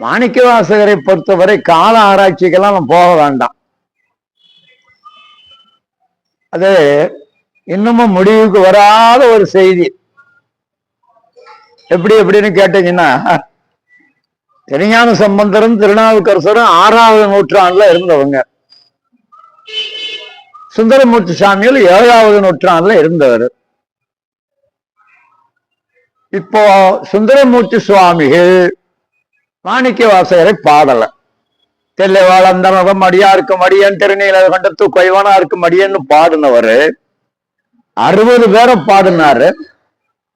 மாணிக்க வாசகரை பொறுத்தவரை கால ஆராய்ச்சிக்கெல்லாம் நம்ம போக வேண்டாம். அது இன்னமும் முடிவுக்கு வராத ஒரு செய்தி. எப்படி எப்படின்னு கேட்டீங்கன்னா திருஞான சம்பந்தரும் திருநாவுக்கரசரும் ஆறாவது நூற்றாண்டுல இருந்தவங்க. சுந்தரமூர்த்தி சாமியில் ஏழாவது நூற்றாண்டுல இருந்தவர். இப்போ சுந்தரமூர்த்தி சுவாமிகள் மாணிக்க வாசகரை பாடல. தெல்லை வாழந்தனதம் அடியாருக்கும் அடியன் திருநீல கண்டத்து கொய்வனா இருக்கும் அடியன்னு பாடினவர். அறுபது பேரை பாடினாரு.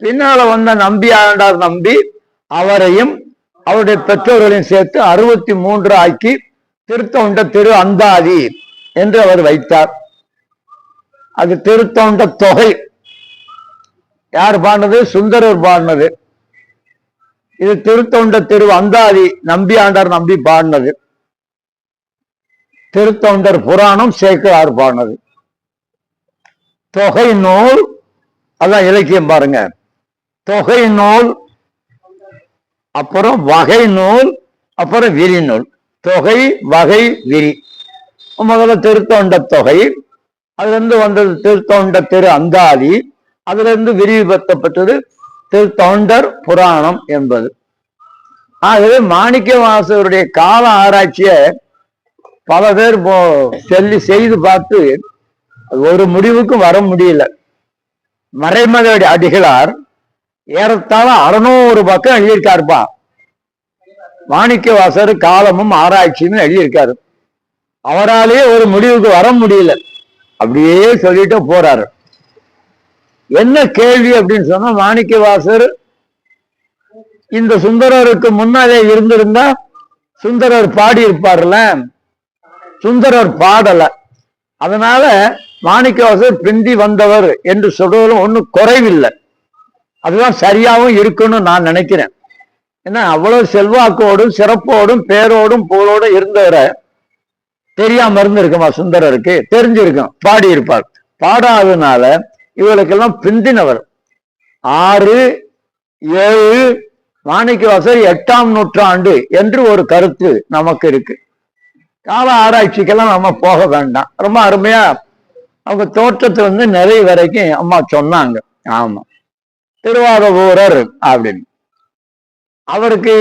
பின்னால வந்த நம்பி ஆண்டார் நம்பி அவரையும் அவருடைய பெற்றோர்களையும் சேர்த்து அறுபத்தி மூன்று ஆக்கி திருத்தொண்ட திரு அந்தாதி என்று அவர் வைத்தார். அது திருத்தொண்ட தொகை. யார் பாடினது? சுந்தரர் பாடினது. இது திருத்தொண்ட திரு அந்தாதி நம்பி ஆண்டார் நம்பி பாடினது. திருத்தொண்டர் புராணம் சேக்கரார் பாடினது. தொகை நூல் அதான் இலக்கியம் பாருங்க. தொகை நூல் அப்புறம் வகை நூல் அப்புறம் விரி நூல். தொகை வகை விரி. முதல்ல திருத்தொண்ட தொகை அதுல இருந்து வந்தது திருத்தொண்ட திரு அந்தாதி அதுல இருந்து விரிவுபடுத்தப்பட்டது திருத்தொண்டர் புராணம் என்பது. ஆகவே மாணிக்க வாசகருடைய கால ஆராய்ச்சிய பல பேர் போ சொல்லி செய்து பார்த்து ஒரு முடிவுக்கும் வர முடியல. மறைமத அடிகளார் ஏறத்தாழ அறுநூறு பக்கம் எழுதியிருக்காருப்பா. மாணிக்க வாசகர் காலமும் ஆராய்ச்சியும் எழுதியிருக்காரு. அவராலேயே ஒரு முடிவுக்கு வர முடியல. அப்படியே சொல்லிட்டு போறாரு. என்ன கேள்வி அப்படின்னு சொன்னா மாணிக்க வாசர் இந்த சுந்தரருக்கு முன்னாலே இருந்திருந்தா சுந்தரர் பாடி இருப்பார்ல சுந்தரர் பாடல. அதனால மாணிக்கவாசர் பிந்தி வந்தவர் என்று சொல்றதுல ஒன்றும் குறைவில்லை. அதுதான் சரியாகவும் இருக்குன்னு நான் நினைக்கிறேன். ஏன்னா அவ்வளவு செல்வாக்கோடும் சிறப்போடும் பேரோடும் புகழோடும் இருந்தவரை தெரியாம இருந்திருக்குமா சுந்தரருக்கு? தெரிஞ்சிருக்கும். பாடி இருப்பார் பாடாததுனால இவர்களுக்கெல்லாம் பிந்தினவர் ஆறு ஏழு மாணிக்கவாசர் எட்டாம் நூற்றாண்டு என்று ஒரு கருத்து நமக்கு இருக்கு. கால ஆராய்ச்சிக்கெல்லாம் நம்ம போக வேண்டாம். ரொம்ப அருமையா அவங்க தோற்றத்தை வந்து நிறைய வரைக்கும் அம்மா சொன்னாங்க. ஆமா. திருவாரூரர் அப்படின்னு. அவருக்கு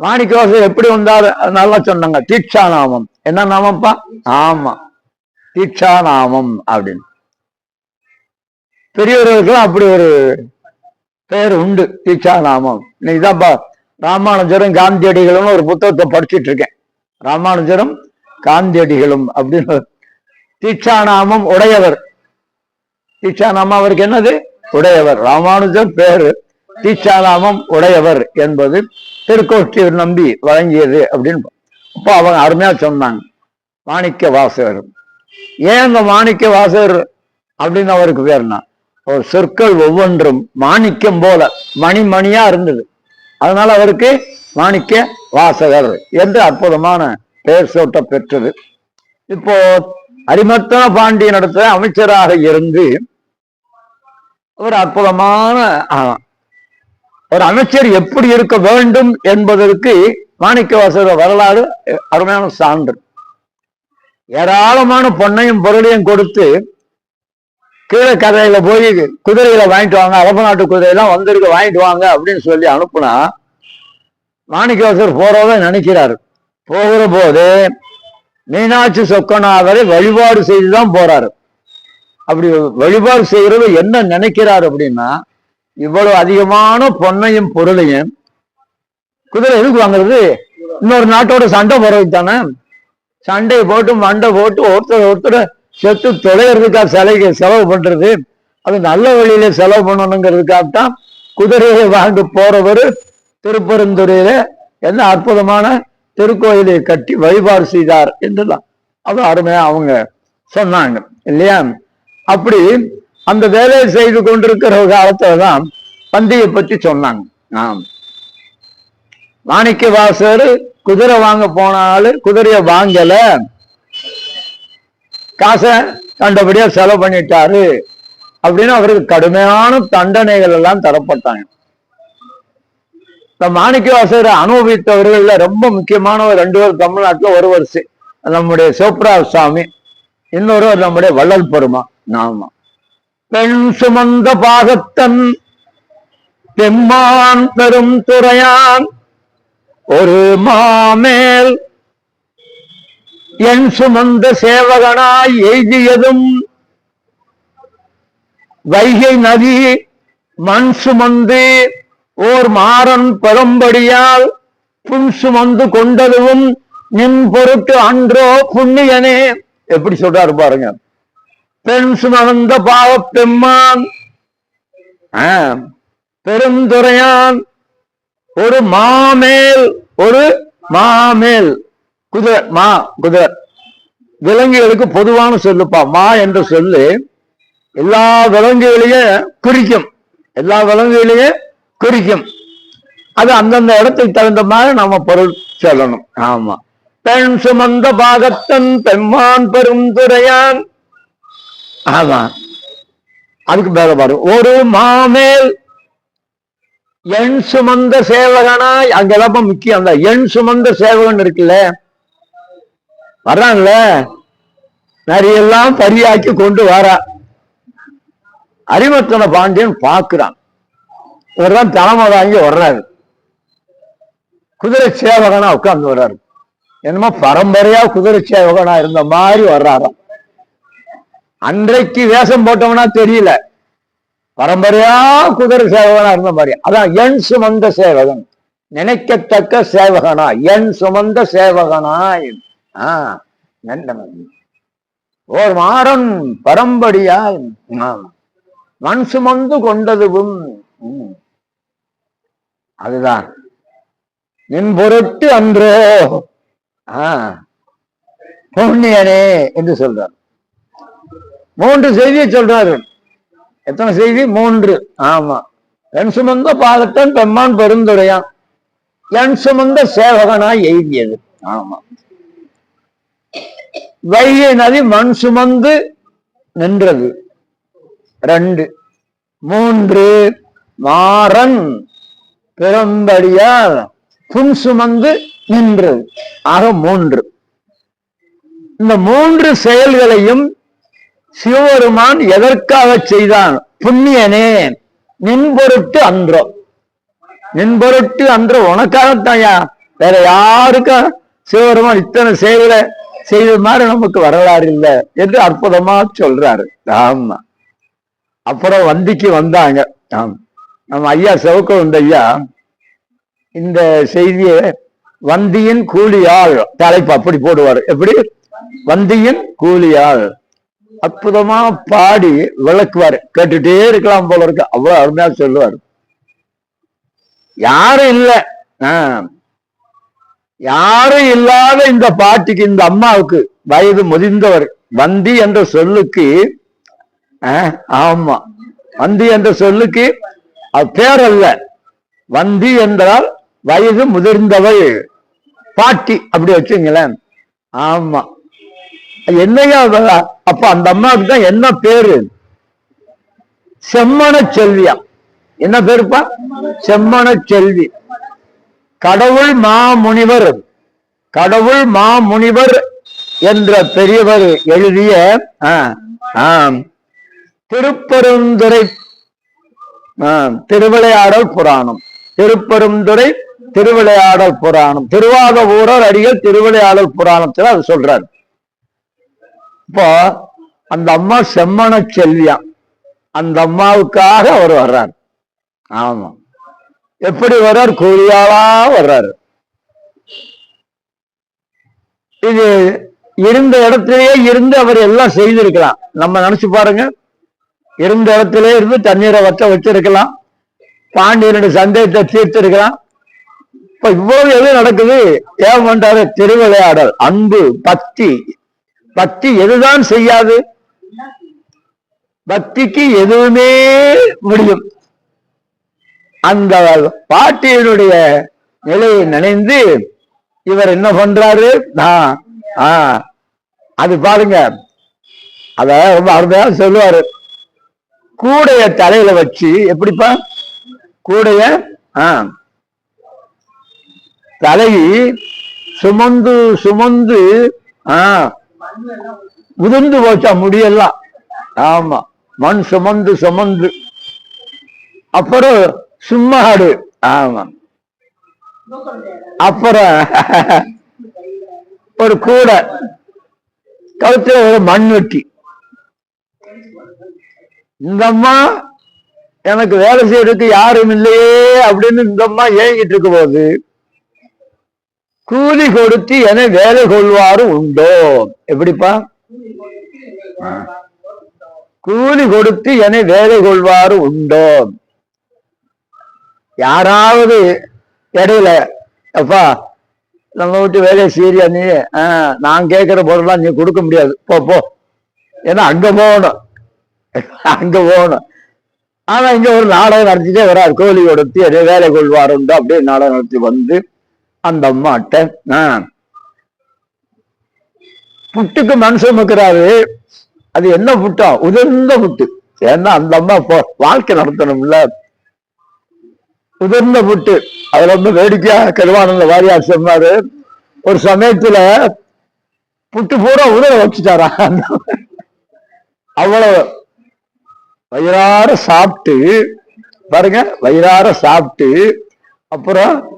மாணிக்கவாசர் எப்படி வந்தார்? நல்லா சொன்னாங்க. தீட்சா நாமம் என்ன நாமம்ப்பா? ஆமா. தீட்சா நாமம் அப்படின்னு. பெரியவர்களுக்கெல்லாம் அப்படி ஒரு பெயர் உண்டு தீட்சா நாமம். இதான்ப்பா ராமானுஜரும் காந்தியடிகளும் ஒரு புத்தகத்தை படிச்சிட்டு இருக்கேன். ராமானுஜரும் காந்தியடிகளும் அப்படின்னு தீட்சா நாமம் உடையவர். தீட்சா நாமம் அவருக்கு என்னது? உடையவர். ராமானுஜர் பேரு தீட்சாநாமம் உடையவர் என்பது திருக்கோஷ்டி நம்பி வழங்கியது அப்படின்னு அப்போ அவங்க அருமையா சொன்னாங்க. மாணிக்க வாசகர். ஏன் அந்த மாணிக்க வாசகர் அப்படின்னு அவருக்கு பேர்னா ஒரு சொற்கள் ஒவ்வொன்றும் மாணிக்கம் போல மணி மணியா இருந்தது. அதனால அவருக்கு மாணிக்க வாசகர் என்று அற்புதமான பெயர் சூட்ட பெற்றது. இப்போ அரிமர்த்தன பாண்டியன் நடத்த அமைச்சராக இருந்து ஒரு அற்புதமான ஒரு அமைச்சர் எப்படி இருக்க வேண்டும் என்பதற்கு மாணிக்க வாசகர் வரலாறு அருமையான சான்று. ஏராளமான பொன்னையும் பொருளையும் கொடுத்து கீழே கதையில போய் குதிரைகளை வாங்கிட்டு வாங்க அரபு நாட்டு குதிரையெல்லாம் வந்திருக்கு வாங்கிட்டு வாங்க அப்படின்னு சொல்லி அனுப்புனா மாணிக்கவாசர் போறத நினைக்கிறாரு. போகிற போது மீனாட்சி சொக்கநாதரை வழிபாடு செய்துதான் போறாரு. அப்படி வழிபாடு செய்யறது என்ன நினைக்கிறார் அப்படின்னா இவ்வளவு அதிகமான பொன்னையும் பொருளையும் குதிரை எதுக்கு வாங்குறது? இன்னொரு நாட்டோட சண்டை போறதுக்கு தானே? சண்டையை போட்டு மண்டை போட்டு ஒருத்தர் ஒருத்தர் செத்து தொலைகிறதுக்காக சிலைக்கு செலவு பண்றது அது நல்ல வழியில செலவு பண்ணணுங்கிறதுக்காகத்தான் குதிரையை வாங்க போறவர் திருப்பெருந்துறையில என்ன அற்புதமான திருக்கோயிலை கட்டி வழிபாடு செய்தார் என்றுதான். அது அருமையா அவங்க சொன்னாங்க இல்லையா? அப்படி அந்த வேலையை செய்து கொண்டிருக்கிற காலத்துல தான் பந்தியை பத்தி சொன்னாங்க. ஆம். மாணிக்க வாசர் குதிரை வாங்க போனாலும் குதிரையை வாங்கல. காசை கண்டபடியா செலவு பண்ணிட்டாரு அப்படின்னு அவருக்கு கடுமையான தண்டனைகள் எல்லாம் தரப்பட்டாங்க. இந்த மாணிக்க வாசகர் அனுபவித்தவர்கள்ல ரொம்ப முக்கியமானவர் ரெண்டு பேர் தமிழ்நாட்டுல ஒரு வருஷம். நம்முடைய சோப்ரா சுவாமி இன்னொருவர் நம்முடைய வள்ளல் பெருமா நாம. பெண் சுமந்த பாகத்தன் பெம்மான் பெரும் துறையான் ஒரு மாமேல் என் சுமந்த சேவகனாய் எய்தியதும் வைகை நதி மண் சுமந்து ஓர் மாறன் பெரும்படியால் புன் சுமந்து கொண்டதும் நின் பொருட்டு அன்றோ புண்ணியனே. எப்படி சொல்றாரு பாருங்க. பெண் சுமந்த பாவ பெம்மான் பெருந்துறையான் பெருந்துரையான் ஒரு மாமேல் ஒரு மாமேல். குதிரை மா குதிரை விலங்குகளுக்கு பொதுவான சொல்லுப்பா மா என்ற சொல்லு எல்லா விலங்குகளையும் குறிக்கும். எல்லா விலங்குகளையும் குறிக்கும். அது அந்தந்த இடத்துக்கு தகுந்த மாதிரி நாம பொருள் சொல்லணும். ஆமா. பெண் சுமந்த பாகத்தன் பெம்மான் பெருந்துரையான் ஆமா. அதுக்கு மேல பாரு. ஒரு மாமேல் எண் சுமந்த சேவகனா அங்கதான் முக்கியம். அந்த எண் சுமந்த சேவகன் இருக்குல்ல வர்றான்ல நிறையெல்லாம் பரியாக்கி கொண்டு வரா. அரிமத்தன பாண்டியன் பார்க்கிறான். இவர்தான் தலைமை வாங்கி வர்றாரு. குதிரை சேவகனா உட்கார்ந்து வர்றாரு. என்னமோ பரம்பரையா குதிரை சேவகனா இருந்த மாதிரி வர்றாராம். அன்றைக்கு வேஷம் போட்டவனா தெரியல. பரம்பரையா குதிரை சேவகனா இருந்த மாதிரி. அதான் எண் சுமந்த சேவகன். நினைக்கத்தக்க சேவகனா. எண் சுமந்த சேவகனா ஆஹ் நன்றி ஓர் மாறன் பரம்படியால் மண் சுமந்து கொண்டதுவும் அதுதான். நின் பொருட்டு அன்றோ புண்ணியனே என்று சொல்றார். மூன்று செய்தியை சொல்றாரு. எத்தனை செய்தி? மூன்று. ஆமா. என் சுமந்த பாலத்தன் பெம்மான் பெருந்துரையான் என் சுமந்த சேவகனாய் எய்தியது. ஆமா. வைகை நதி மண் சுமந்து நின்றது. ரெண்டு. மூன்று. மாறன் பெரும்படியால் புன் சுமந்து நின்றது. ஆக மூன்று. இந்த மூன்று செயல்களையும் சிவபெருமான் எதற்காக செய்தான்? புண்ணியனே நின் பொருட்டு அன்றோ. நின் பொருட்டு அன்றோ உனக்காகத்தான்யா. வேற யாருக்கும் சிவபெருமான் இத்தனை செயல்களை செய்த மாதிரி நமக்கு வரலாறு இல்லை என்று அற்புதமா சொல்றாரு. ஆமா. அப்புறம் வந்திக்கு வந்தாங்க. ஆம். நம்ம ஐயா சிவக்க வந்த ஐயா இந்த செய்தியை வந்தியின் கூலியாள் தலைப்பு அப்படி போடுவார். எப்படி? வந்தியின் கூலியாள் அற்புதமா பாடி விளக்குவார். கேட்டுட்டே இருக்கலாம் போல இருக்கு. அவ்வளவு அருமையா சொல்லுவார். யாரும் இல்லை. ஆஹ் யாரும் இல்லாத இந்த பாட்டிக்கு இந்த அம்மாவுக்கு வயது முதிர்ந்தவர் வந்தி என்ற சொல்லுக்கு ஆஹ், ஆமா வந்தி என்ற சொல்லுக்கு அது பேர் அல்ல. வந்தி என்றால் வயது முதிர்ந்தவள் பாட்டி அப்படி வச்சுங்களேன். ஆமா. என்னையா அப்ப அந்த அம்மாவுக்கு தான் என்ன பேரு? செம்மன செல்வியா? என்ன பேருப்பா? செம்மன செல்வி. கடவுள் மாமுனிவர். கடவுள் மாமுனிவர் என்ற பெரியவர் எழுதிய ஆ, திருப்பெருந்துறை திருவிளையாடல் புராணம். திருப்பெருந்துறை திருவிளையாடல் புராணம். திருவாக ஊரர் அடிகள் திருவிளையாடல் புராணத்துல அது சொல்றாரு. இப்போ அந்த அம்மா செம்மன செல்வியா அந்த அம்மாவுக்காக அவர் வர்றார். ஆமா எப்படி வர்றார்? கூலியாளா வர்றாரு. இது இருந்த இடத்திலேயே இருந்து அவர் எல்லாம் செய்திருக்கலாம். நம்ம நினைச்சு பாருங்க. இருந்த இடத்திலே இருந்து தண்ணீரை வச்ச வச்சிருக்கலாம். பாண்டியனுடைய சந்தேகத்தை தீர்த்திருக்கலாம். இப்ப இவ்வளவு எது நடக்குது? ஏன் பண்றாரு திருவிளையாடல் அன்பு பக்தி. பக்தி எதுதான் செய்யாது? பக்திக்கு எதுவுமே முடியும். அந்த பாட்டியினுடைய நிலையை நினைந்து இவர் என்ன பண்றாரு? ஆஹ், அது பாருங்க. அத ரொம்ப அருமையா சொல்லுவாரு. கூடைய தலையில வச்சு எப்படிப்பா? கூடைய தலையை சுமந்து சுமந்து உதிர்ந்து போச்சா முடியெல்லாம். ஆமா. மண் சுமந்து சுமந்து. அப்புறம் சும்மாடு ஆமா. அப்புறம் ஒரு கூடை. கழுத்துல ஒரு மண் வெட்டி. இந்த அம்மா எனக்கு வேலை செய்யறதுக்கு யாரும் இல்லையே அப்படின்னு இந்த அம்மா ஏங்கிட்டு இருக்க போது கூலி கொடுத்து என வேலை கொள்வாரு உண்டோ? எப்படிப்பா? கூலி கொடுத்து என வேலை கொள்வாரு உண்டோ? யாராவது இடையில அப்பா நம்ம விட்டு வேலையை சீரியா நீ? நான் கேட்குற பொருள்லாம் நீ கொடுக்க முடியாது. போ போ. ஏன்னா அங்கே போகணும். அங்கே போகணும். ஆனால் இங்கே ஒரு நாடகம் நடத்திட்டே வரார். கோழி கொடுத்து எதோ வேலை கொள்வாருண்டு அப்படியே நாடகம் நடத்தி வந்து அந்த அம்மாட்ட ஆ. புட்டுக்கு மண் சுமக்கிறாரு அது என்ன புட்டா? உதிர்ந்த புட்டு. ஏன்னா அந்த அம்மா இப்போ வாழ்க்கை நடத்தணும்ல. உதிர்ந்த புட்டு. அதுல ரொம்ப வேடிக்கையா கருவானந்த வாரியார் சொன்னாரு. ஒரு சமயத்துல புட்டு பூரா உதர வச்சுட்டாரா? அவ்வளவு. வயிறார சாப்பிட்டு பாருங்க வயிறார சாப்பிட்டு அப்புறம்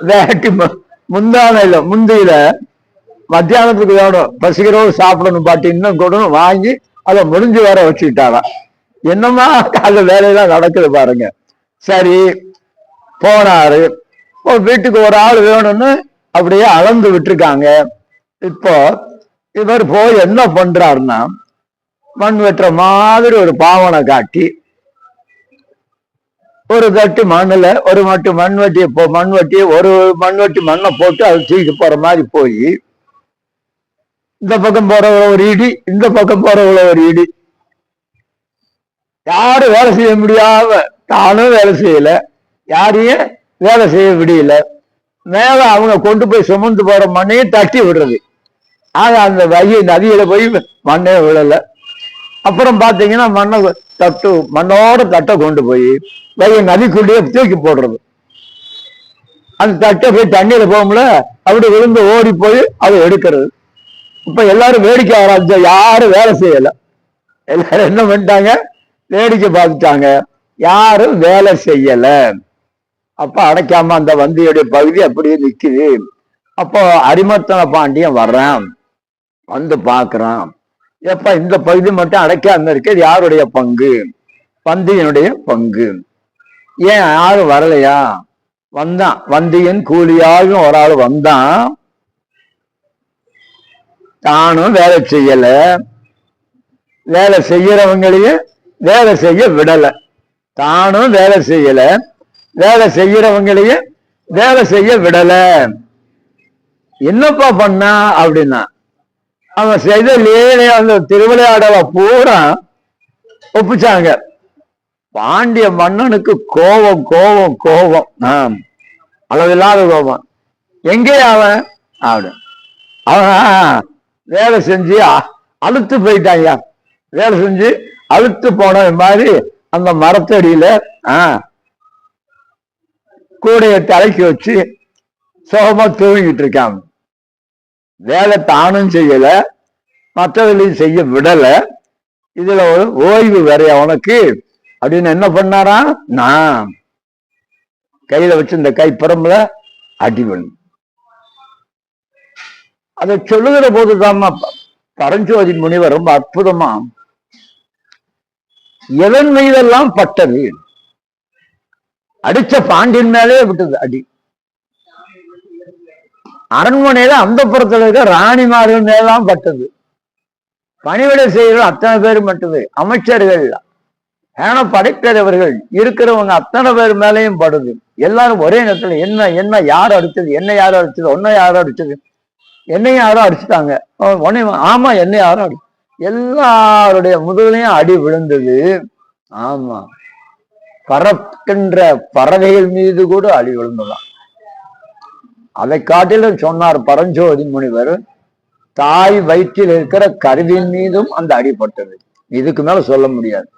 வேட்டி மு- முந்தானையில முந்தையில மத்தியானத்துக்கு வேணும். பசிக்கிறோடு சாப்பிடணும் பாட்டு இன்னும் கொடுணும் வாங்கி அதை முடிஞ்சு வேற வச்சுக்கிட்டாராம். என்னமா அந்த வேலையெல்லாம் நடக்குது பாருங்க. சரி போனாரு இப்போ வீட்டுக்கு ஒரு ஆள் வேணும்னு அப்படியே அளந்து விட்டுருக்காங்க. இப்போ இவர் போய் என்ன பண்றாருன்னா மண் வெட்டுற மாதிரி ஒரு பாவனை காட்டி ஒரு தட்டு மண்ணில் ஒரு மட்டு மண்வெட்டியை போ மண் வெட்டி ஒரு மண் வெட்டி மண்ணை போட்டு அது தூக்கி போற மாதிரி போய் இந்த பக்கம் போறவங்கள ஒரு இடி இந்த பக்கம் போறவங்கள ஒரு இடி. யாரும் வேலை செய்ய முடியாம தானும் வேலை செய்யல. யாரையும் வேலை செய்ய முடியல மேல அவங்க கொண்டு போய் சுமந்து போற மண்ணையும் தட்டி விடுறது. ஆக அந்த வகை நதியில போய் மண்ணே விழல. அப்புறம் பாத்தீங்கன்னா மண்ணை தட்டு மண்ணோட தட்டை கொண்டு போய் வகை நதிக்குள்ளேயே தூக்கி போடுறது. அந்த தட்டை போய் தண்ணியில போகும்ல அப்படி விழுந்து ஓடி போய் அதை எடுக்கிறது. இப்ப எல்லாரும் வேடிக்கை ஆரம்பிச்சா யாரும் வேலை செய்யல. எல்லாரும் என்ன பண்ணிட்டாங்க? வேடிக்கை பார்த்துட்டாங்க. யாரும் வேலை செய்யலை. அப்ப அடைக்காம அந்த வந்தியுடைய பகுதி அப்படியே நிக்குது. அப்போ அரிமர்த்தன பாண்டியன் வர்றான். வந்து பாக்குறான் எப்ப இந்த பகுதி மட்டும் அடைக்காம இருக்கு இது யாருடைய பங்கு? வந்தியனுடைய பங்கு. ஏன் யாரும் வரலையா? வந்தான். வந்தியன் கூலியாகவும் ஒரு ஆள் வந்தான். தானும் வேலை செய்யல. வேலை செய்யறவங்களையும் வேலை செய்ய விடல. தானும் வேலை செய்யலை. வேலை செய்யறவங்களையும் வேலை செய்ய விடல. என்னப்பா பண்ணா அப்படின்னா அவன் செய்த லீலை அந்த திருவிளையாடலை பூரா ஒப்பிச்சாங்க. பாண்டிய மன்னனுக்கு கோபம் கோபம் கோபம். ஆம். அளவில்லாத கோபம். எங்கே அவன்? அப்படி. அவன் வேலை செஞ்சு அ- அழுத்து போயிட்டாங்க வேலை செஞ்சு அழுத்து போன மாதிரி அந்த மரத்தடியில ஆஹ் கூடைய தலைக்கு வச்சு சோகமா தூங்கிட்டு இருக்காங்க வேலை தானும் செய்யல மற்றவர்களையும் செய்ய விடல. இதுல ஒரு ஓய்வு வேறையா உனக்கு அப்படின்னு என்ன பண்ணாரா நான். கையில வச்சு இந்த கை புறம்புல அடிவன் அதை சொல்லுகிற போதுதாம்மா பரஞ்சோதி முனிவர் ரொம்ப அற்புதமா எதன் மீதெல்லாம் பட்டது? அடிச்ச பாண்டியன் மேலே விட்டது அடி. அரண்மனையில அந்த புறத்துல இருக்க ராணிமார்கள் மேலாம் பட்டது. பணிவிடை செய்கிற அத்தனை பேர் மட்டுமே அமைச்சர்கள் ஏன்னா படைத்தலைவர்கள் இருக்கிறவங்க அத்தனை பேர் மேலேயும் படுது. எல்லாரும் ஒரே நேரத்துல என்ன என்ன யார் அடிச்சது என்ன யார் அடிச்சது ஒன்ன யாரும் அடிச்சது என்னை யாரும் அடிச்சுட்டாங்க. உன்னை ஆமா என்ன யாரும் அடி எல்லாருடைய முதலையும் அடி விழுந்தது. ஆமா. பறக்கின்ற பறவைகள் மீது கூட அழி விழுந்ததாம். அதை காட்டிலும் சொன்னார் பரஞ்சோதி முனிவர் தாய் வயிற்றில் இருக்கிற கருவின் மீதும் அந்த அடிபட்டது இதுக்கு மேல சொல்ல முடியாது.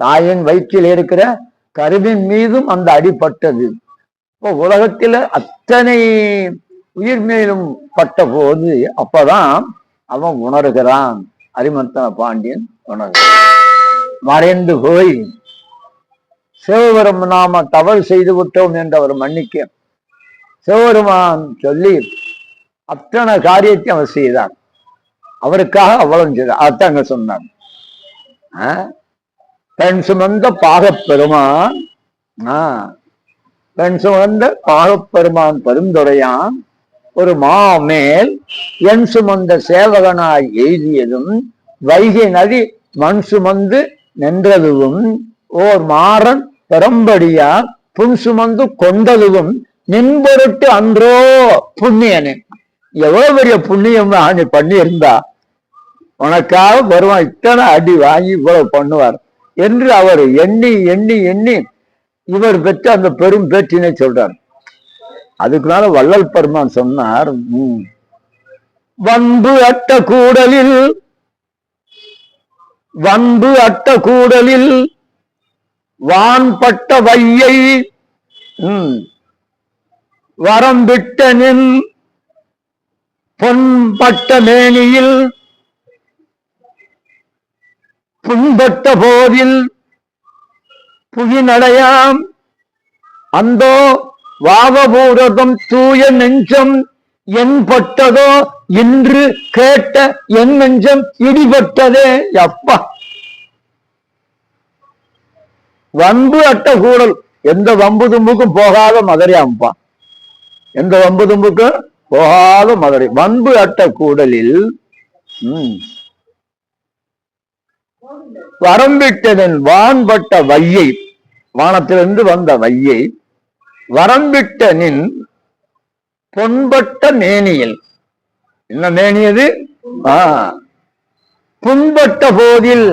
தாயின் வயிற்றில் இருக்கிற கருவின் மீதும் அந்த அடிபட்டது இப்போ உலகத்துல அத்தனை உயிர் மேலும் பட்ட போது அப்பதான் அவன் உணர்கிறான். அரிமர்த்தன பாண்டியன் உணர்கிறான். மறைந்து போய் சிவபெரும் நாம தவறு செய்து விட்டோம் என்று அவர் மன்னிக்க சிவபெருமான் சொல்லி அத்தனை காரியத்தை அவர் செய்தார். அவருக்காக அவ்வளவு செய்தார். அத்தங்க சொன்னார் ஆ? பெண் சுமந்த பாகப்பெருமான் ஆ, பெண் சுமந்த பாகப்பெருமான் பெருந்துரையான் ஒரு மாமேல் என் சுமந்த சேவகனாய் எழுதியதும் வைகை நதி மண் சுமந்து நின்றதுவும் ஓர் மாறன் பெரும்படியா புன் சுமந்து கொண்டதுவும் நின்பொருட்டு அன்றோ புண்ணியனே. எவ்வளவு பெரிய புண்ணியம் நீ பண்ணி இருந்தா உனக்காக வருவான். இத்தனை அடி வாங்கி இவ்வளவு பண்ணுவார். என்று அவர் எண்ணி எண்ணி எண்ணி இவர் பெற்ற அந்த பெரும் பேச்சினை சொல்றார். அதுக்குனால வள்ளல் பெருமான் சொன்னார் "ம், வன்பு அட்ட கூடலில் வன்பு அட்ட கூடலில் வான்பட்ட வையை வரம்பிட்ட நின் பொன்பட்ட மேனியில் புண்பட்ட போதில் புவிநடையாம் அந்தோ வாவபூரதம் தூய நெஞ்சம் என் பட்டதோ இன்று கேட்ட என் நெஞ்சம் இடிபட்டதே. அப்பா வம்பு அட்ட கூடல். எந்த வம்பு தும்புக்கும் போகாத மதுரையாம்பா எந்த வம்பு தும்புக்கும் போகாத மதுரை வம்பு அட்ட கூடலில் வரம்பிட்டதன் வான்பட்ட வையை வானத்திலிருந்து வந்த வையை வரம்பிட்ட நின் பொன்பட்ட மேனியில். என்ன மேனியது புண்பட்ட போதில்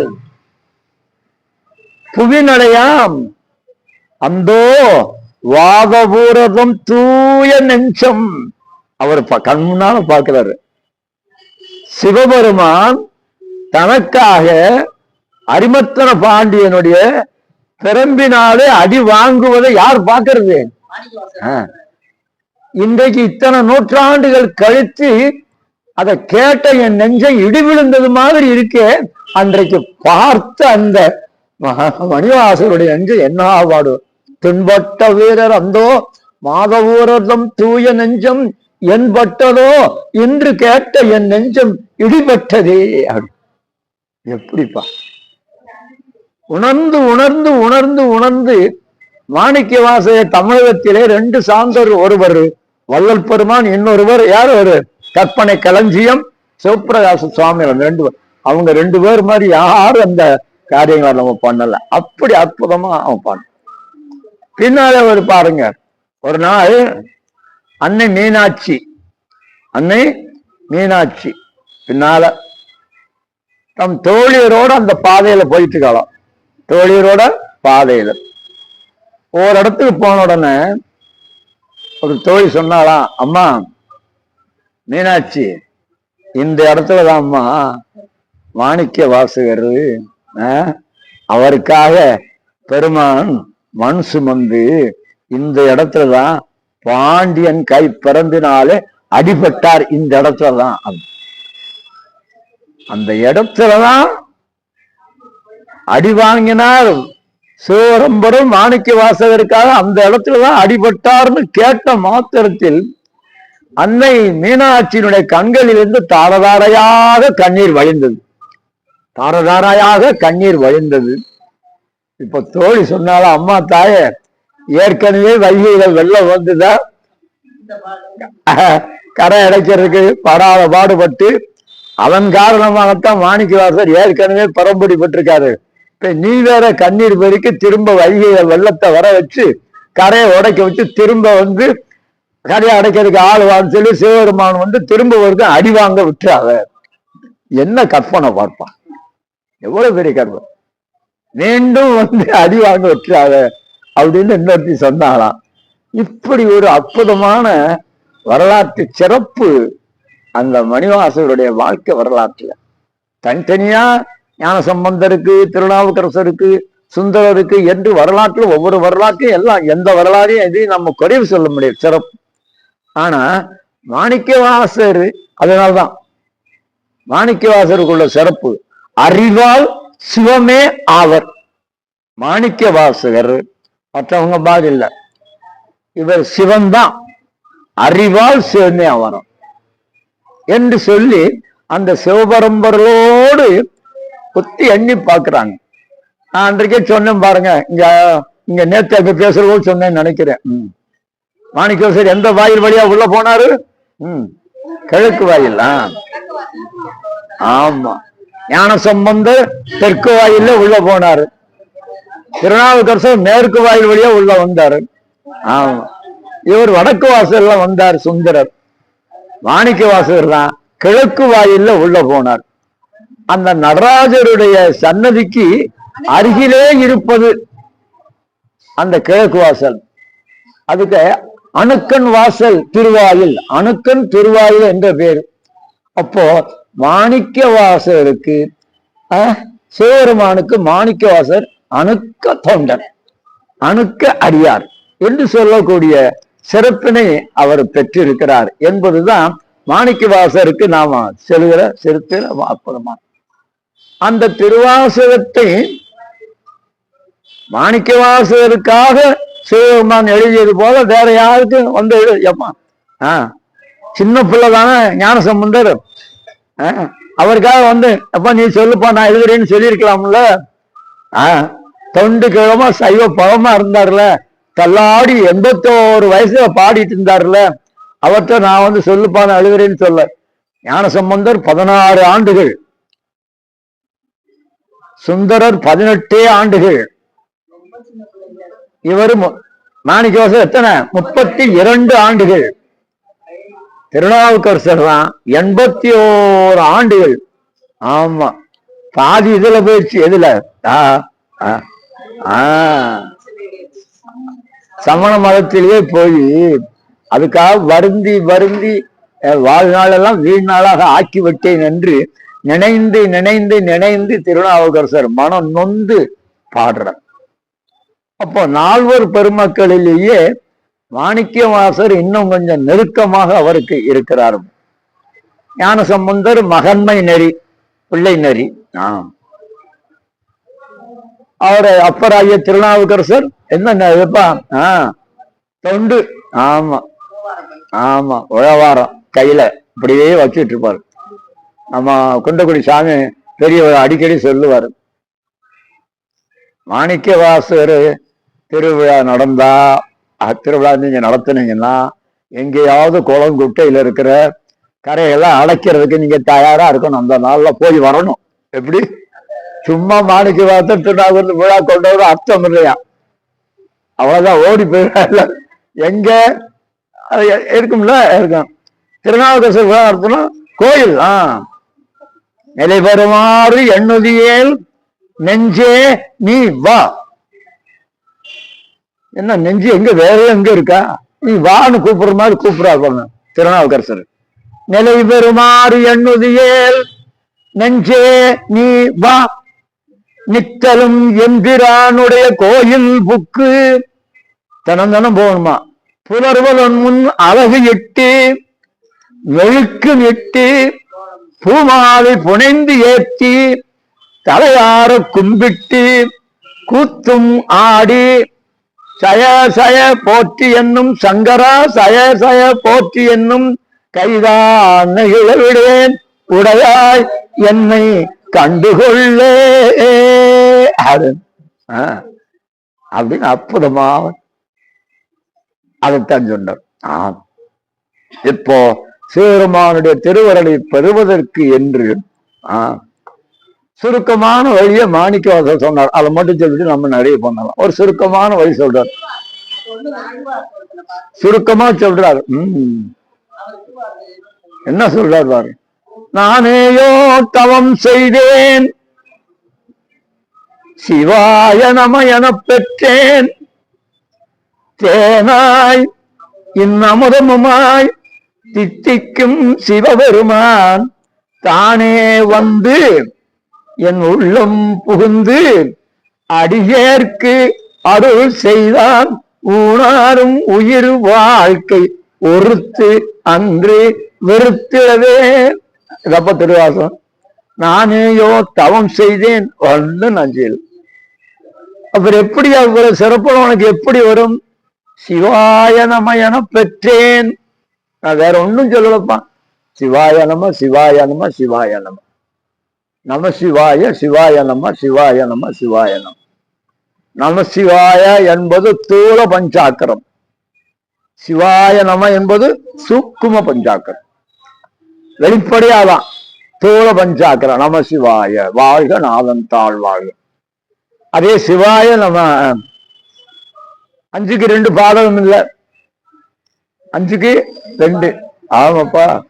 புவிநடையாம். அந்தோ வாகபூரதம் தூய நெஞ்சம். அவர் ப- கண் முன்னால பார்க்கிறாரு. சிவபெருமான் தனக்காக அரிமத்தன பாண்டியனுடைய பிறம்பினாலே அடி வாங்குவதை யார் பார்க்கறது? ஆ. இன்றைக்கு இத்தனை நூற்றாண்டுகள் கழித்து அதை கேட்ட என் நெஞ்சம் இடி விழுந்தது மாதிரி இருக்கே. அன்றைக்கு பார்த்த அந்த மணிவாசருடைய நெஞ்சு என்ன ஆவாடு துன்பட்ட வீரர் அந்தோ மாதவூரதம் தூய நெஞ்சம் என்பட்டதோ என்று கேட்ட என் நெஞ்சம் இடிபட்டதே எப்படிப்பா? உணர்ந்து உணர்ந்து உணர்ந்து உணர்ந்து மாணிக்க வாசக தமிழகத்திலே ரெண்டு சாந்தர் ஒருவர் வள்ளல் பெருமான் இன்னொருவர் யார் ஒரு கற்பனை களஞ்சியம் சிவபிரகாச சுவாமி ரெண்டு அவங்க ரெண்டு பேர் மாதிரி யார் அந்த காரியங்களை நம்ம பண்ணல. அப்படி அற்புதமா அவன் பண்ண பின்னாலே ஒரு பாருங்க. ஒரு நாள் அன்னை மீனாட்சி. அன்னை மீனாட்சி. பின்னால தம் தோழியரோட அந்த பாதையில போயிட்டு இருக்கலாம் தோழியரோட பாதையில. ஒரு இடத்துக்கு போன உடனே ஒரு தோழி சொன்னாலாம் அம்மா மீனாட்சி இந்த இடத்துலதான் அம்மா மாணிக்க வாசகர் அவருக்காக பெருமான் மண் சுமந்து இந்த இடத்துலதான் பாண்டியன் கை பிறந்தினாலே அடிபட்டார் இந்த இடத்துலதான் அப்படி. அந்த இடத்துலதான் அடி வாங்கினார். சிவரம்பரும் மாணிக்க வாசகருக்காக அந்த இடத்துலதான் அடிபட்டார்னு கேட்ட மாத்திரத்தில் அன்னை மீனாட்சியினுடைய கண்களிலிருந்து தாரதாரையாக கண்ணீர் வழிந்தது. தாரதாராயாக கண்ணீர் வழிந்தது. இப்ப தோழி சொன்னாலும் அம்மா தாயே ஏற்கனவே வைகைகள் வெள்ளம் வந்துதா? கரை அடைக்கிறதுக்கு படாத பாடுபட்டு அதன் காரணமாகத்தான் மாணிக்கவாசர் ஏற்கனவே பரம்படி பட்டிருக்காரு இப்ப நீ வேற கண்ணீர் பெருக்கி திரும்ப வைகைகள் வெள்ளத்தை வர வச்சு கரையை உடைக்க வச்சு திரும்ப வந்து கரையை அடைக்கிறதுக்கு ஆளுவான்னு சொல்லி சிவபெருமான் வந்து திரும்ப ஒருத்தன் அடி வாங்க விட்டுறாங்க என்ன கற்பனை பார்ப்பான்? எவ்வளவு பெரிய கர்வம் மீண்டும் வந்து அடி வாங்க வச்சாத அப்படின்னு இன்னொருத்தி சொன்னாலாம் இப்படி ஒரு அற்புதமான வரலாற்று சிறப்பு அந்த மணிவாசருடைய வாழ்க்கை வரலாற்றுல. தனித்தனியா ஞான சம்பந்தருக்கு திருநாவுக்கரசருக்கு சுந்தரருக்கு என்று வரலாற்றில் ஒவ்வொரு வரலாற்றையும் எல்லாம் எந்த வரலாறையும் எதையும் நம்ம குறைவு சொல்ல முடியாது. சிறப்பு. ஆனா மாணிக்கவாசர் அதனால்தான். மாணிக்கவாசருக்குள்ள சிறப்பு. அறிவால் சிவமே ஆவர். மாணிக்க வாசகர் மற்றவங்க மாதிரி இவர் சிவன் தான் அறிவால் சிவமே ஆவரம் என்று சொல்லி அந்த சிவபரம்பரோடு குத்தி எண்ணி பார்க்குறாங்க நான் அன்றைக்கே சொன்னேன் பாருங்க இங்க இங்க நேத்து அங்க பேசுறதோ சொன்னேன்னு நினைக்கிறேன். ம். மாணிக்கவாசர் எந்த வாயில் வழியா உள்ள போனாரு? ம். கிழக்கு வாயில் ஆமா. ஞான சம்பந்தர் தெற்கு வாயில உள்ள போனாரு. திருநாவுக்கரசர் மேற்கு வாயில் வழியா உள்ள வந்தாரு. ஆமா. இவர் வடக்கு வாசல்ல வந்தார் சுந்தரர். வாணிக்க வாசகர் தான் கிழக்கு வாயில உள்ள போனார். அந்த நடராஜருடைய சன்னதிக்கு அருகிலே இருப்பது அந்த கிழக்கு வாசல். அதுக்கு அணுக்கன் வாசல் திருவாயில் அணுக்கன் திருவாயில் என்ற பேர். அப்போ மாணிக்க வாசருக்கு சிவபெருமானுக்கு மாணிக்க வாசர் அணுக்க தொண்டன் அணுக்க அடியார் என்று சொல்லக்கூடிய சிறப்பினை அவர் பெற்றிருக்கிறார் என்பதுதான் மாணிக்க வாசருக்கு நாம செல்கிற சிறுத்தில் அற்புதமா அந்த திருவாசகத்தை மாணிக்க வாசகருக்காக சிவபெருமான் எழுதியது போல வேற யாருக்கு வந்து எழு ஆஹ் சின்ன பிள்ளை தானே ஞான சம்பந்தர் அவருக்காக வந்து அப்பா நீ சொல்லுப்பா நான் எழுதுறேன்னு சொல்லியிருக்கலாம்ல? ஆ? தொண்டு கிழமா சைவ பழமா இருந்தார்ல. தள்ளாடி எண்பத்தோரு வயசுல பாடிட்டு இருந்தார்ல. அவர்கிட்ட நான் வந்து சொல்லுப்பா நான் எழுதுறேன்னு சொல்ல. ஞான சம்பந்தர் பதினாறு ஆண்டுகள். சுந்தரர் பதினெட்டே ஆண்டுகள். இவரு மு- மாணிக்கவாசர் எத்தனை? முப்பத்தி இரண்டு ஆண்டுகள். திருநாவுக்கரசர் தான் எண்பத்தி ஓரு ஆண்டுகள். ஆமா. பாதி இதுல போயிடுச்சு எதுல? ஆ, ஆ, ஆ. சமண மதத்திலேயே போய் அதுக்காக வருந்தி வருந்தி வாழ்நாளெல்லாம் வீழ்நாளாக ஆக்கி விட்டேன் என்று நினைந்து நினைந்து நினைந்து திருநாவுக்கரசர் மனம் நொந்து பாடுறார். அப்போ நால்வர் பெருமக்களிலேயே மாணிக்கவாசர் இன்னும் கொஞ்சம் நெருக்கமாக அவருக்கு இருக்கிறார். ஞான சம்பந்தர் மகன்மை நெறி பிள்ளை நெறி. ஆம். அவரு அப்பராகிய திருநாவுக்கரசர் என்ன இதுப்பா ஆ தொண்டு. ஆமா. ஆமா உழவாரம் கையில இப்படியே வச்சுட்டு இருப்பாரு நம்ம குண்டக்குடி சாமி பெரியவர் அடிக்கடி சொல்லுவார். மாணிக்கவாசர் திருவிழா நடந்தா திருவிழா நீங்க நடத்துனீங்கன்னா எங்கேயாவது குளம் குட்டையில இருக்கிற கரையெல்லாம் அடைக்கிறதுக்கு நீங்க தயாரா இருக்கணும். அந்த நாள்ல போய் வரணும். எப்படி? சும்மா மாணிக்கு வாசர் திருநாகூர் விழா கொண்டு வரும் அர்த்தம் இல்லையா? அவ்வளவுதான் ஓடி போயிடல எங்க? இருக்கும்ல இருக்கும். திருநாவுக்கரசர் விழா நடத்தணும். கோயில் ஆ. நிலை பெறுமாறு எண்ணுதியேல் நெஞ்சே நீ வா. என்ன நெஞ்சு எங்க வேற எங்க இருக்கா? நீ வான்னு கூப்பிடுற மாதிரி கூப்பிடா பாருங்க திருநாவுக்கரசர். நிலை பெறுமாறு எண்ணுதியேல் நெஞ்சே நீ வா. நித்தலும் எம்பிரானுடைய கோயில் புக்கு. தினம் தினம் போகணுமா? புலர்வலன் முன் அழகு இட்டு வெழுக்கு இட்டு பூமாலை புனைந்து ஏற்றி தலையார கும்பிட்டு கூத்தும் ஆடி சய சய போற்றி என்னும் சங்கரா சய சய போற்றி என்னும் கைதான் நெகிழவிடேன் உடையாய் என்னை கண்டுகொள்ளே. அப்படின்னு ஆ, அற்புதமா அதைத்தான் சொன்னார். ஆம். இப்போ சிவருமானுடைய திருவருளை பெறுவதற்கு என்று ஆஹ் சுருக்கமான வழியை மாணிக்கவாசர் சொன்னார். அதை மட்டும் சொல்லிட்டு நம்ம நிறைய பண்ணலாம். ஒரு சுருக்கமான வழி சொல்றார். சுருக்கமா சொல்றாரு. உம் என்ன சொல்றார் பாரு. நானேயோ தவம் செய்தேன். சிவாய நம எனப் பெற்றேன். தேனாய் இன்னமுதமுமாய் தித்திக்கும் சிவபெருமான் தானே வந்து என் உள்ளம் புகுந்து அடியேற்கு அருள் செய்தான் ஊனாரும் உயிர் வாழ்க்கை ஒருத்து அன்று வெறுத்திடவே. இதப்ப திருவாசம் நானேயோ தவம் செய்தேன் வந்து நஞ்சில். அப்புறம் எப்படி அவர் சிறப்பு உனக்கு எப்படி வரும்? சிவாய நம என பெற்றேன். நான் வேற ஒண்ணும் சொல்லலப்பா. சிவாய நம சிவாய நம சிவாய நம. நம சிவாய சிவாய நம சிவாய நம சிவாய நம. நம சிவாய என்பது தூள பஞ்சாக்கரம். சிவாய நம என்பது சூக்கும பஞ்சாக்கரம். வெளிப்படையாதான் தூள பஞ்சாக்கரம் நம சிவாய. வாழ்க நாதன் தாழ் வாழ்க. அதே சிவாய நம்ம அஞ்சுக்கு ரெண்டு பாதகம் இல்லை. அஞ்சுக்கு ரெண்டு. ஆமாப்பா.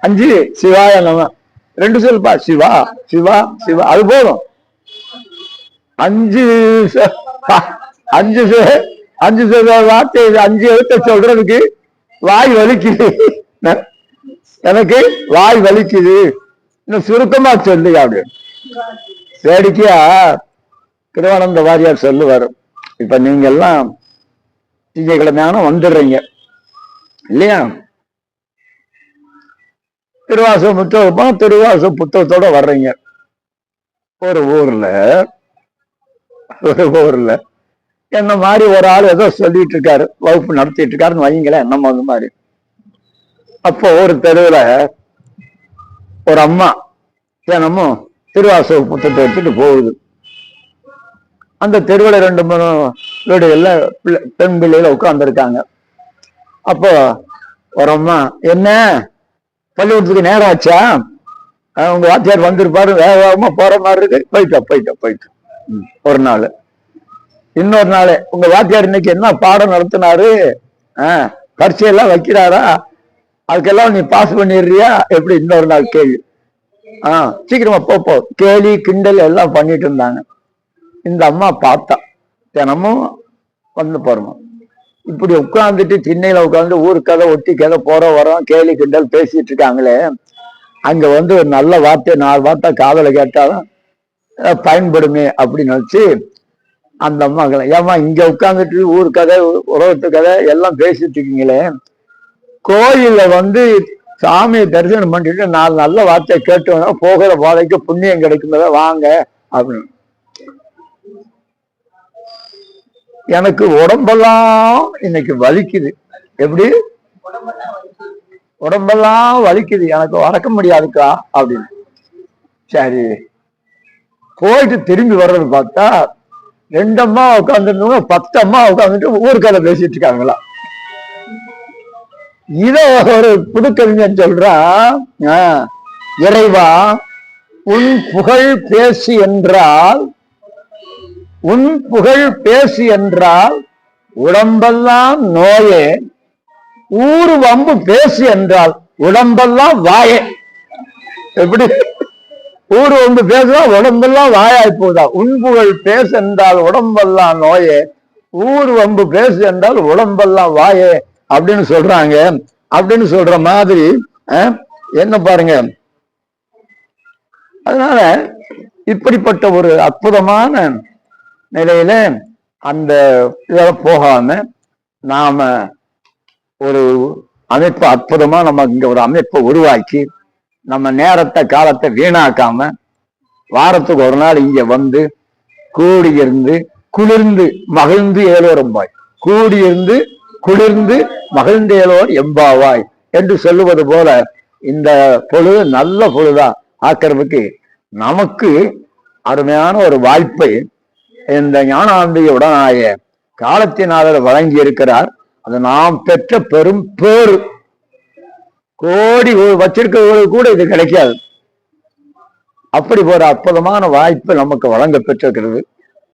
அஞ்சு சிவாய நம. ரெண்டு சொல்பா சிவா சிவா சிவா அது போதும். அஞ்சு அஞ்சு அஞ்சு வார்த்தை அஞ்சு எழுத்த சொல்றதுக்கு வாய் வலிக்குது. எனக்கு வாய் வலிக்குது. இன்னும் சுருக்கமா சொல்லு அப்படின்னு வேடிக்கையா திருவானந்த வாரியார் சொல்லுவார். இப்ப நீங்க எல்லாம் திங்கக்கிழமையான வந்துடுறீங்க. இல்லையா? திருவாச புத்தகமா திருவாச புத்தகத்தோட வர்றீங்க. ஒரு ஊர்ல ஒரு ஊர்ல என்ன மாதிரி ஒரு ஆள் ஏதோ சொல்லிட்டு இருக்காரு வகுப்பு நடத்திட்டு இருக்காருன்னு வைங்களேன் நம்ம அந்த மாதிரி. அப்போ ஒரு தெருவுல ஒரு அம்மா தினமும் திருவாசக புத்தகத்தை எடுத்துட்டு போகுது. அந்த தெருவில் ரெண்டு மூணு வீடுகளில் பிள்ளை- பெண் பிள்ளைகள் உட்காந்துருக்காங்க அப்போ ஒரு அம்மா என்ன? பள்ளிக்கூடத்துக்கு நேரம் ஆச்சா? உங்க வாத்தியார் வந்திருப்பாரு வேக வேகமா போற மாதிரி இருக்கு. போயிட்டா போயிட்டா போயிட்டா. ம், ஒரு நாள். இன்னொரு நாள். உங்க வாத்தியார் இன்னைக்கு என்ன பாடம் நடத்தினாரு? ஆஹ் பரீட்சையெல்லாம் வைக்கிறாரா? அதுக்கெல்லாம் நீ பாஸ் பண்ணிடுறியா? எப்படி இன்னொரு நாள் கேள்வி. ஆஹ் சீக்கிரமா போப்போ கேலி கிண்டல் எல்லாம் பண்ணிட்டு இருந்தாங்க. இந்த அம்மா பார்த்தா. தினமும் வந்து போறோம் இப்படி உட்கார்ந்துட்டு திண்ணையில உட்காந்து ஊர் கதை ஒட்டி கதை போற வரோம் கேலி கிண்டல் பேசிட்டு இருக்காங்களே அங்க வந்து ஒரு நல்ல வார்த்தை நாலு வார்த்தை காதல கேட்டாலும் பயன்படுமே அப்படின்னு நினச்சி அந்த அம்மாக்களை ஏமா இங்க உட்காந்துட்டு ஊர் கதை உறவத்து கதை எல்லாம் பேசிட்டு இருக்கீங்களே கோயில்ல வந்து சாமியை தரிசனம் பண்ணிட்டு நாலு நல்ல வார்த்தை கேட்டோம்னா போகிற பாதைக்கு புண்ணியம் கிடைக்கும்போது வாங்க அப்படின்னு. எனக்கு உடம்பெல்லாம் இன்னைக்கு வலிக்குது. எப்படி? உடம்பெல்லாம் வலிக்குது. எனக்கு வரக்க முடியாதுக்கா அப்படின்னு. சரி. போயிட்டு திரும்பி வர்றது பார்த்தா ரெண்டு அம்மா உட்காந்துருந்தவங்க பத்து அம்மா உட்காந்துட்டு கதை பேசிட்டு இருக்காங்களா? இத ஒரு புதுக்கவிஞன் சொல்றான் இறைவா உன் புகழ் பேசு என்றால் உன் புகழ் பேசு என்றால் உடம்பெல்லாம் நோயே. ஊரு வம்பு பேசு என்றால் உடம்பெல்லாம் வாயே. எப்படி? ஊர் வம்பு பேசுனா உடம்பெல்லாம் வாயாய் போதா உன் புகழ் பேசு என்றால் உடம்பெல்லாம் நோயே. ஊர் வம்பு பேசு என்றால் உடம்பெல்லாம் வாயே அப்படின்னு சொல்றாங்க. அப்படின்னு சொல்ற மாதிரி என்ன பாருங்க. அதனால இப்படிப்பட்ட ஒரு அற்புதமான நிலையில அந்த இதில் போகாம நாம ஒரு அமைப்பு அற்புதமா நம்ம இங்க ஒரு அமைப்பை உருவாக்கி நம்ம நேரத்தை காலத்தை வீணாக்காம வாரத்துக்கு ஒரு நாள் இங்க வந்து கூடியிருந்து குளிர்ந்து மகிழ்ந்து ஏலோரம்பாய் கூடியிருந்து குளிர்ந்து மகிழ்ந்து ஏலோர் எம்பாவாய் என்று சொல்லுவது போல இந்த பொழுது நல்ல பொழுதா ஆக்கிறதுக்கு நமக்கு அருமையான ஒரு வாய்ப்பை இந்த ஞானாம்பிய உடனாய காலத்தினாளர் வழங்கி இருக்கிறார் அது நாம் பெற்ற பெரும் பேரு. கோடி வச்சிருக்கிறவர்களுக்கு கூட இது கிடைக்காது. அப்படி ஒரு அற்புதமான வாய்ப்பு நமக்கு வழங்க பெற்றிருக்கிறது